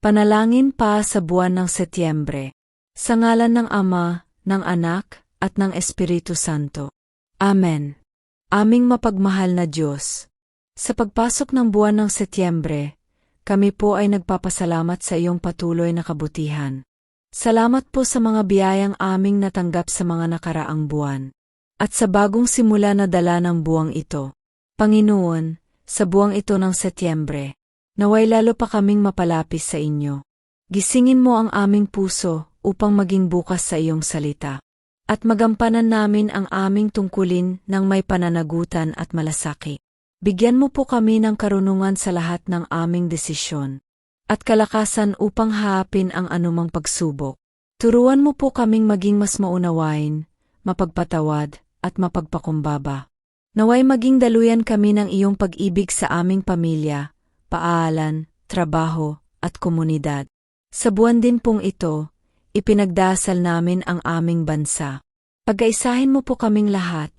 Panalangin pa sa buwan ng Setyembre. Sa ngalan ng Ama, ng Anak, at ng Espiritu Santo. Amen. Aming mapagmahal na Diyos. Sa pagpasok ng buwan ng Setyembre, kami po ay nagpapasalamat sa iyong patuloy na kabutihan. Salamat po sa mga biyayang aming natanggap sa mga nakaraang buwan. At sa bagong simula na dala ng buwang ito. Panginoon, sa buwang ito ng Setyembre, naway lalo pa kaming mapalapis sa inyo. Gisingin mo ang aming puso upang maging bukas sa iyong salita. At magampanan namin ang aming tungkulin ng may pananagutan at malasaki. Bigyan mo po kami ng karunungan sa lahat ng aming desisyon at kalakasan upang haapin ang anumang pagsubok. Turuan mo po kaming maging mas maunawain, mapagpatawad, at mapagpakumbaba. Naway maging daluyan kami ng iyong pag-ibig sa aming pamilya, paalan, trabaho, at komunidad. Sa buwan din pong ito, ipinagdasal namin ang aming bansa. Pagkaisahin mo po kaming lahat,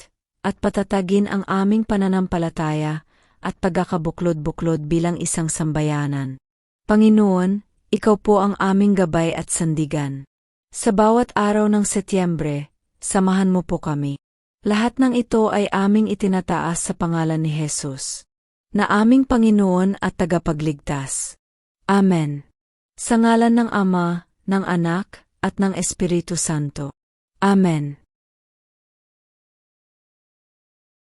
at patatagin ang aming pananampalataya at pagkakabuklod-buklod bilang isang sambayanan. Panginoon, Ikaw po ang aming gabay at sandigan. Sa bawat araw ng Setyembre, samahan mo po kami. Lahat ng ito ay aming itinataas sa pangalan ni Jesus, na aming Panginoon at tagapagligtas. Amen. Sa ngalan ng Ama, ng Anak, at ng Espiritu Santo. Amen.